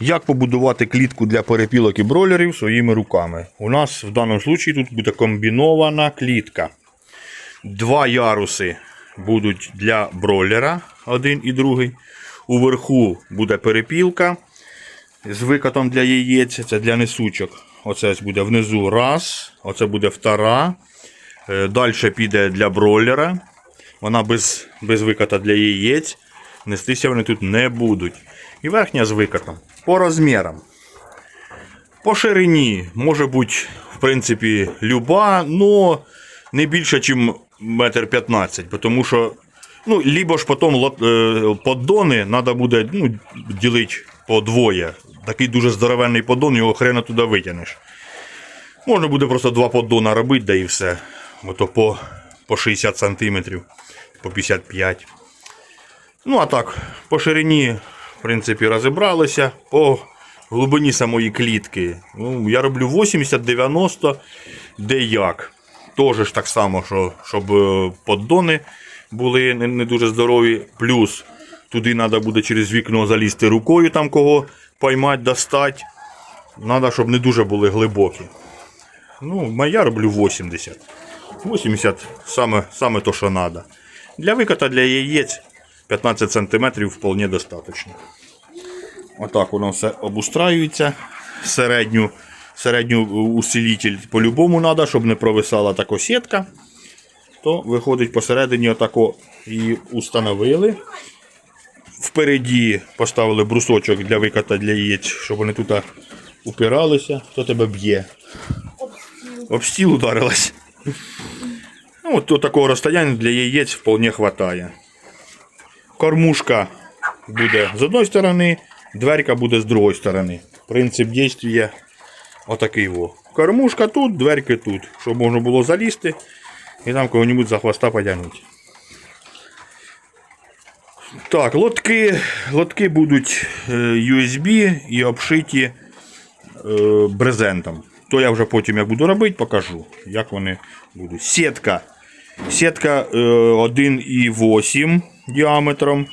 Як побудувати клітку для перепілок і бройлерів своїми руками? У нас в даному випадку тут буде комбінована клітка. Два яруси будуть для бройлера, один і другий. Уверху буде перепілка з викатом для яєць, це для несучок. Оце буде внизу раз, оце буде втора. Далі піде для бройлера. Вона без, без виката для яєць. Нестися вони тут не будуть. І верхня з викатом. По розмірам. По ширині може бути, в принципі, люба, але не більше, ніж метр 15. Тому що, ну, либо ж потім е, поддони треба буде ну, ділити по двоє. Такий дуже здоровенний поддон, його хрена туди витягнеш. Можна буде просто два поддона робити, да і все. Ото по, по 60 см, по 55 Ну, а так, по ширині, в принципі, розібралися. По глибині самої клітки. Ну, я роблю 80-90, де як. Теж ж так само, що, щоб е, поддони були не, дуже здорові. Плюс туди треба буде через вікно залізти рукою, там кого поймати, достати. Треба, щоб не дуже були глибокі. Ну, я роблю 80. 80 саме, саме то, що треба. Для виката для яєць 15 см вполне достатньо. Отак воно все обустраюється. Середню, середню усилитель по-любому треба, щоб не провисала така сітка. То виходить посередині отако і установили. Впереді поставили брусочок для виката для яєць, щоб вони тут упиралися. Хто тебе б'є? Об стіл ударилась. Ну, от такого розстояння для яєць вполне хватає. Кормушка буде з одної сторони, дверка буде з другої сторони. Принцип дійства отакий во. Кормушка тут, дверки тут, щоб можна було залізти і там кого-небудь за хвоста потягнути. Так, лотки, лотки будуть е, USB і обшиті е, брезентом. То я вже потім як буду робити, покажу, як вони будуть. Сітка. Сітка е, 1,8 діаметром.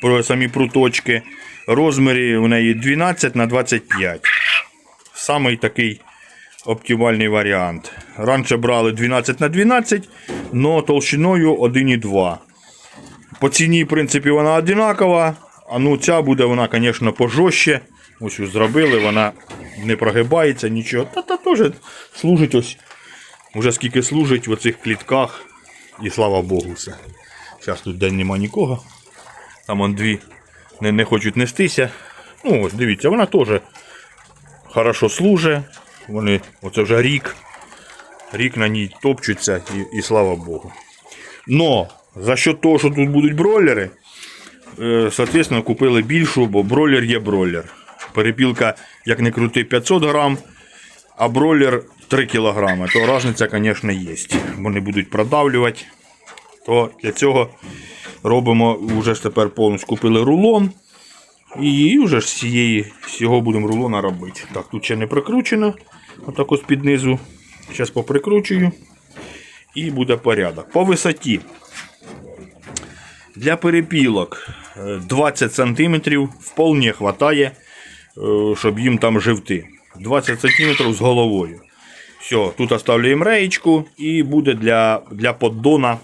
Про самі пруточки. Розмірі в неї 12 на 25. Самий такий оптимальний варіант. Раніше брали 12 на 12, але толщиною 1,2. По ціні, в принципі, вона одинакова. А ну ця буде вона, звісно, пожорстче. Ось зробили, вона не прогибається, нічого. Та та теж служить ось. Уже скільки служить в оцих клітках. І слава Богу, все. Зараз тут день нема нікого. Там он дві не, не хочуть нестися. Ну, ось дивіться, вона теж хорошо служить. Вони, оце вже рік. Рік на ній топчуться і, і слава Богу. Но за счет того, що тут будуть бройлери, е, соответственно, купили більшу, бо бройлер є бройлер. Перепілка, як не крути, 500 грам, а бройлер 3 кг. То різниця, звісно, є. Вони будуть продавлювати. То для цього робимо, вже ж тепер повністю купили рулон. І вже ж з цієї, з цього будемо рулона робити. Так, тут ще не прикручено. Отак ось під низу. Зараз поприкручую. І буде порядок. По висоті. Для перепілок е, 20 см вполне хватає, е, щоб їм там живти. 20 см з головою. Все, тут оставляємо реєчку і буде для, для поддона.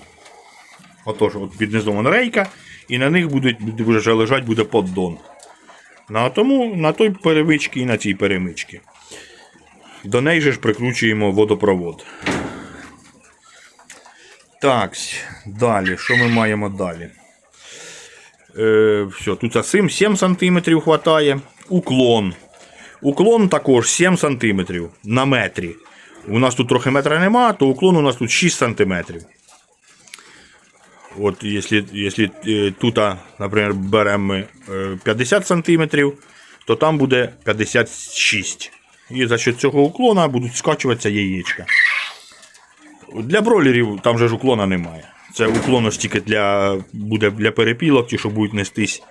Отож, от під низом рейка, і на них буде, вже лежать буде поддон. На, тому, на той перемичці і на цій перемичці. До неї же ж прикручуємо водопровод. Так, далі. Що ми маємо далі? Е, все, тут 7, 7 см хватає. Уклон. Уклон також 7 см на метрі. У нас тут трохи метра нема, то уклон у нас тут 6 см. От якщо, якщо е, тут, наприклад, беремо ми е, 50 см, то там буде 56 І за счет цього уклона будуть скачуватися яєчка. Для бройлерів там же ж уклона немає. Це уклон тільки для, буде для перепілок, ті, що будуть нестись,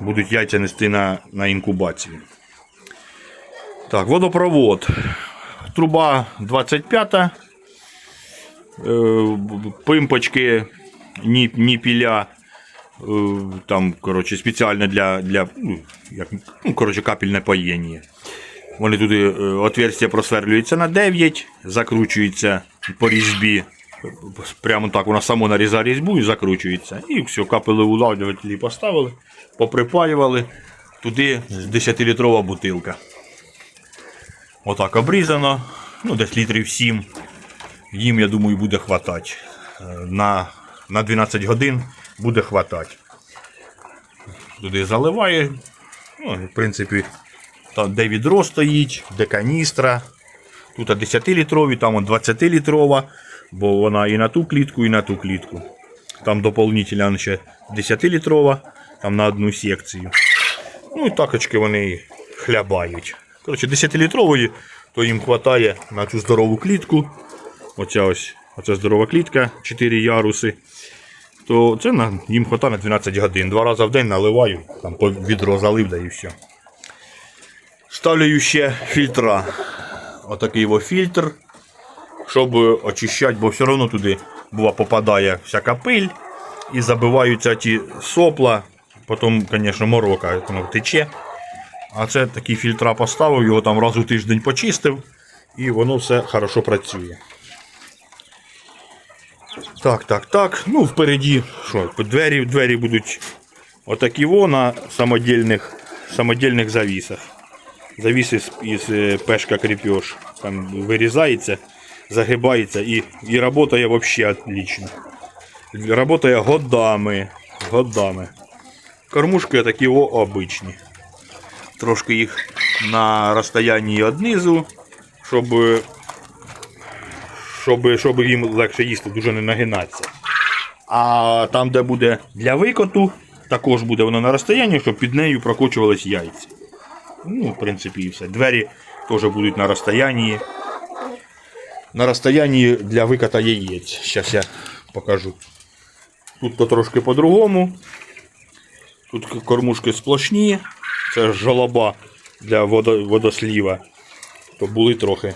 будуть яйця нести на, на інкубацію. Так, водопровод. Труба 25. Е, пимпочки, ні, ні піля Е, Там, коротше, спеціально для, для ну, як, ну, коротше, капельне поєння. Вони туди е, отверстя просверлюється на 9, закручується по різьбі. Прямо так воно само нарізає різьбу і закручується. І все, капели улавлювателі поставили, поприпаювали. Туди 10-літрова бутилка. Отак обрізано. Ну, десь літрів 7. Їм, я думаю, буде хватати. Е, На, на 12 годин буде хватати. Туди заливає. Ну, в принципі, там, де відро стоїть, де каністра. Тут 10-літрові, там 20-літрова, бо вона і на ту клітку, і на ту клітку. Там доповнительно ще 10-літрова, там на одну секцію. Ну і такочки вони хлябають. Коротше, 10-літрової, то їм вистачає на цю здорову клітку. Оця ось оця здорова клітка, 4 яруси. То це на, їм вистачає на 12 годин. Два рази в день наливаю, там по відро залив да і все. Ставлю ще фільтра. Отакий во фільтр, щоб очищати, бо все одно туди бува, попадає всяка пиль і забиваються ті сопла. Потім, звісно, морока воно тече. А це такі фільтра поставив, його там раз у тиждень почистив, і воно все хорошо працює. Так, так, так. Ну, впереді, що, двері, двері будуть отакі во на самодільних, самодільних завісах. Завіс із, із е, пешка крепеж. Там вирізається, загибається і, і працює взагалі отлично. Работає годами. Годами. Кормушки такі о, обичні. Трошки їх на розстоянні однизу, щоб, щоб, щоб їм легше їсти, дуже не нагинатися. А там, де буде для викоту, також буде воно на розстоянні, щоб під нею прокочувались яйця. Ну, в принципі, і все. Двері теж будуть на розстоянні. На розстоянні для викота яєць. Зараз я покажу. Тут то трошки по-другому. Тут кормушки сплошні. Це жолоба для водо- водосліва. То були трохи.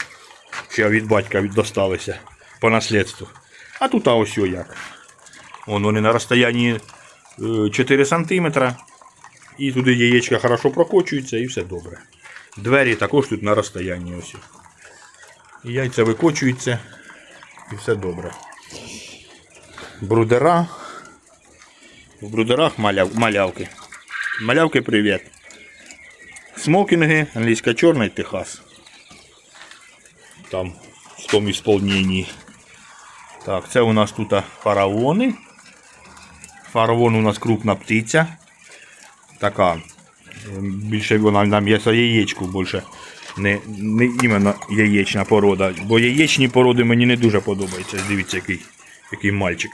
Ще від батька досталися по наслідству. А тут а ось як. Вон вони на розстоянні е, 4 см. І туди яєчка хорошо прокочуються і все добре. Двері також тут на розстоянні ось. Яйця викочуються і все добре. Брудера. В брудерах маляв, малявки. Малявки привіт. Смокінги, англійська чорна і Техас. Там в тому ісполненні. Так, це у нас тут фараони. Фараон у нас крупна птиця. Така. ем, Більше вона на м'ясо яєчку більше. Не, не іменно яєчна порода. Бо яєчні породи мені не дуже подобаються. Дивіться, який, який мальчик.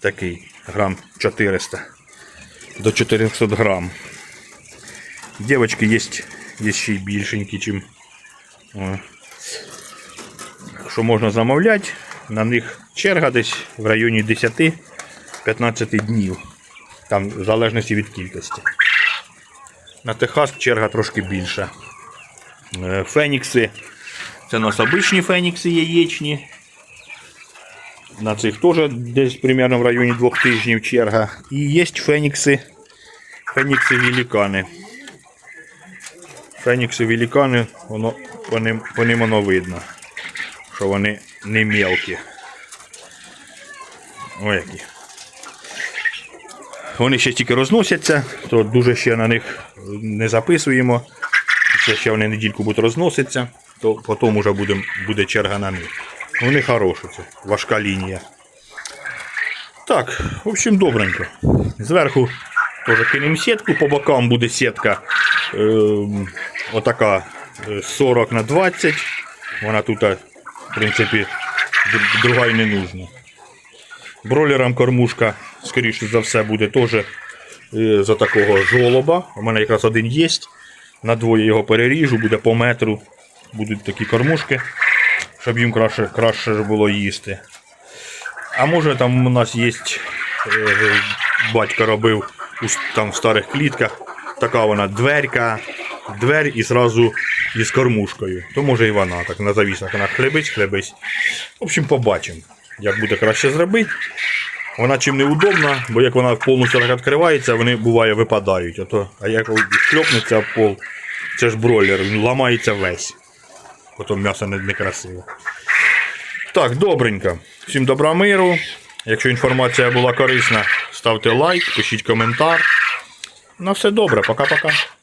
Такий грам 400 до 400 грам. Дівчатки є, є ще й більшенькі, чим. Що можна замовляти, на них черга десь в районі 10-15 днів. Там в залежності від кількості. На Техас черга трошки більша. Е, Фенікси. Це у нас обичні фенікси яєчні. На цих теж десь примерно в районі двох тижнів черга. І є фенікси. Фенікси великани. Фенікси великани, воно, по, ним, по ним воно видно, що вони не мелкі. Ой які. Вони ще тільки розносяться, то дуже ще на них не записуємо. Це ще вони недільку будуть розноситися, то потім вже буде, буде черга на них. Вони хороші, це важка лінія. Так, в общем, добренько. Зверху теж кинемо сітку, по бокам буде сітка ем, отака е, 40 на 20. Вона тут, е, в принципі, друга й не нужна. Бролерам кормушка, скоріше за все, буде теж е, за такого жолоба. У мене якраз один є. На двоє його переріжу, буде по метру. Будуть такі кормушки, щоб їм краще, краще було їсти. А може там у нас є, е, батько робив там в старих клітках, така вона дверка, двері і зразу із кормушкою. То може і вона так на завісах вона хлебить, хлебить. В общем, побачимо, як буде краще зробити. Вона чим неудобна, бо як вона повністю так відкривається, вони буває випадають. А, а як шльопнеться пол, це ж бройлер, він ламається весь. Потім м'ясо не красиве. Так, добренько. Всім добра миру. Якщо інформація була корисна, ставте лайк, пишіть коментар. На все добре, пока-пока.